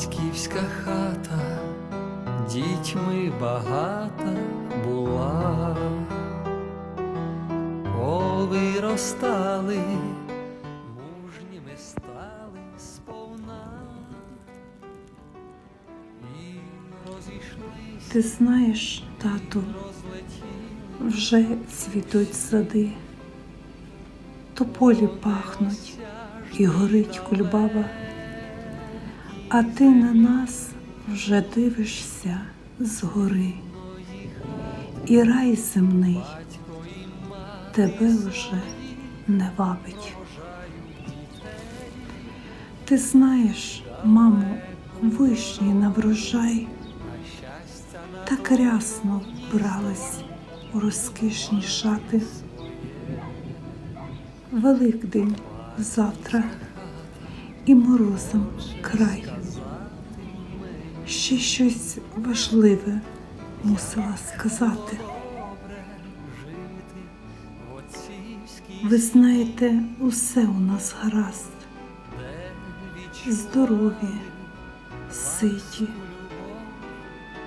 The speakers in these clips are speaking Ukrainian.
Батьківська хата дітьми багата була, повиростали, мужніми стали сповна. І розійшлись, Ти знаєш, тату, вже цвітуть сади, то полі пахнуть і горить кульбаба, а ти на нас вже дивишся згори, і рай земний тебе вже не вабить. Ти знаєш, мамо, вишні на врожай так рясно вбралась у розкішні шати. Великдень завтра і морозом край. Ще щось важливе мусила сказати. Ви знаєте, усе у нас гаразд. Здорові, ситі.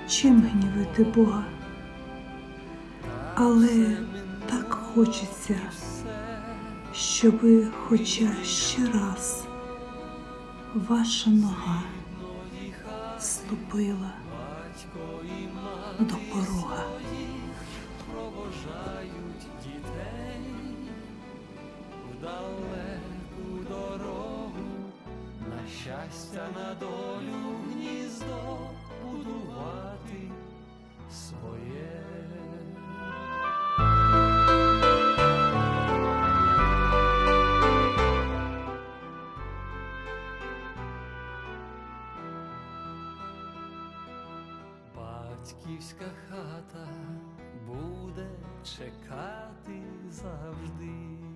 Чим гнівити Бога? Але так хочеться, щоби хоча ще раз ваша нога ступила до порога. провожають дітей в далеку дорогу, на щастя, на долю гніздо будувати Батьківська хата буде чекати завжди.